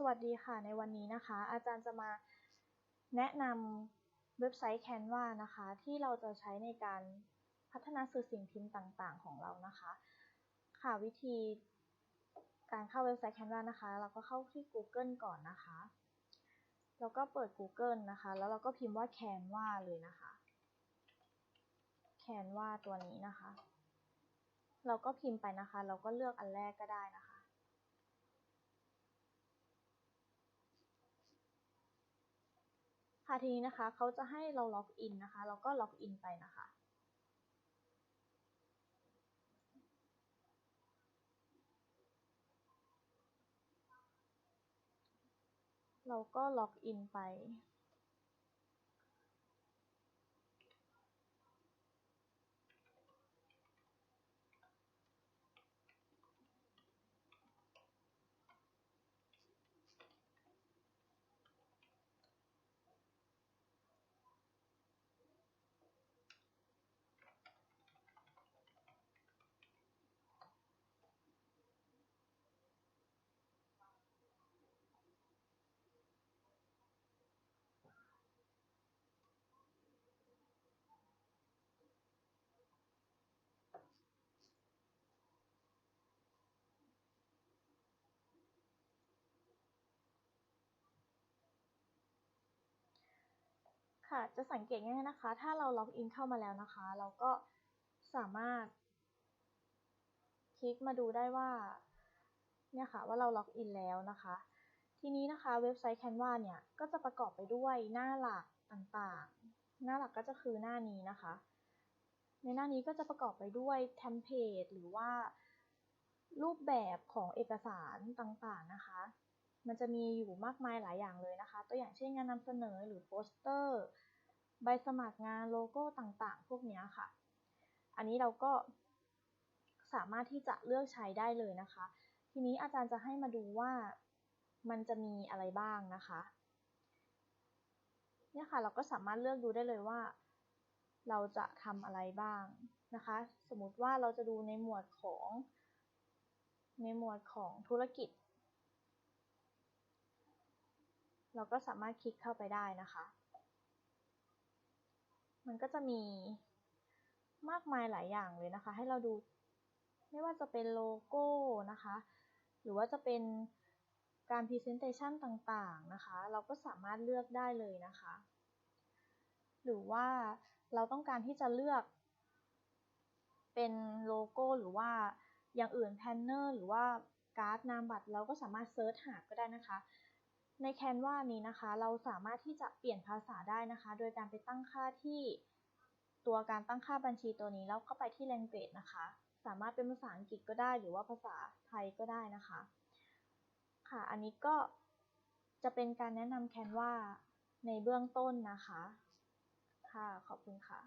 สวัสดีค่ะ ในวันนี้นะคะ อาจารย์จะมาแนะนำเว็บไซต์ Canva นะคะ ที่เราจะใช้ในการพัฒนาสื่อสิ่งพิมพ์ต่างๆ ของเรานะคะ ค่ะวิธีการเข้าเว็บไซต์ Canva นะคะ เราก็เข้าที่ Google ก่อนนะคะ แล้วก็เปิด Google นะคะ แล้วเราก็พิมพ์ว่า Canva เลยนะคะ Canva ตัวนี้นะคะ เราก็พิมพ์ไปนะคะ เราก็เลือกอันแรกก็ได้นะคะ ค่ะทีนี้นะคะเขาจะให้เราล็อกอินนะคะเราก็ล็อกอินไปนะคะเราก็ล็อกอินไป ค่ะ จะสังเกตง่ายๆนะคะ ถ้าเราล็อกอินเข้ามาแล้วนะคะ เราก็สามารถ คลิกมาดูได้ว่าเนี่ยค่ะว่าเราล็อกอินแล้วนะคะ ทีนี้นะคะเว็บไซต์ Canva เนี่ยก็จะประกอบไปด้วยหน้าหลักต่างๆ หน้าหลักก็จะคือหน้านี้นะคะ ในหน้านี้ก็จะประกอบไปด้วยเทมเพลตหรือว่ารูปแบบของเอกสารต่างๆนะคะ มันจะมีอยู่มากมายหลายอย่างเลยนะคะ ตัวอย่างเช่นงานนำเสนอหรือโปสเตอร์ ใบสมัครงานโลโก้ต่างๆ พวกนี้ค่ะ อันนี้เราก็สามารถที่จะเลือกใช้ได้เลยนะคะ ทีนี้อาจารย์จะให้มาดูว่ามันจะมีอะไรบ้างนะคะเนี่ยค่ะเราก็สามารถเลือกดูได้เลยว่า เราจะทำอะไรบ้างนะคะ สมมติว่าเราจะดูในหมวดของ ในหมวดของธุรกิจ เราก็สามารถคลิกเข้าไปได้นะคะ มันก็จะมีมากมายหลายอย่างเลยนะคะ ให้เราดูไม่ว่าจะเป็นโลโก้นะคะ หรือว่าจะเป็นการ Presentation ต่างๆนะคะ เราก็สามารถเลือกได้เลยนะคะ หรือว่าเราต้องการที่จะเลือก เป็นโลโก้หรือว่าอย่างอื่นแพนเนอร์หรือว่าการ์ดนามบัตรเราก็สามารถเซิร์ชหาก็ได้นะคะ ในแคนวานี้นะคะ เราสามารถที่จะเปลี่ยนภาษาได้นะคะ โดยการไปตั้งค่าที่ตัวการตั้งค่าบัญชีตัวนี้แล้วเข้าไปที่ language นะคะ สามารถเป็นภาษาอังกฤษก็ได้ หรือว่าภาษาไทยก็ได้นะคะ ค่ะ อันนี้ก็จะเป็นการแนะนำแคนวาในเบื้องต้นนะคะ ค่ะ ขอบคุณค่ะ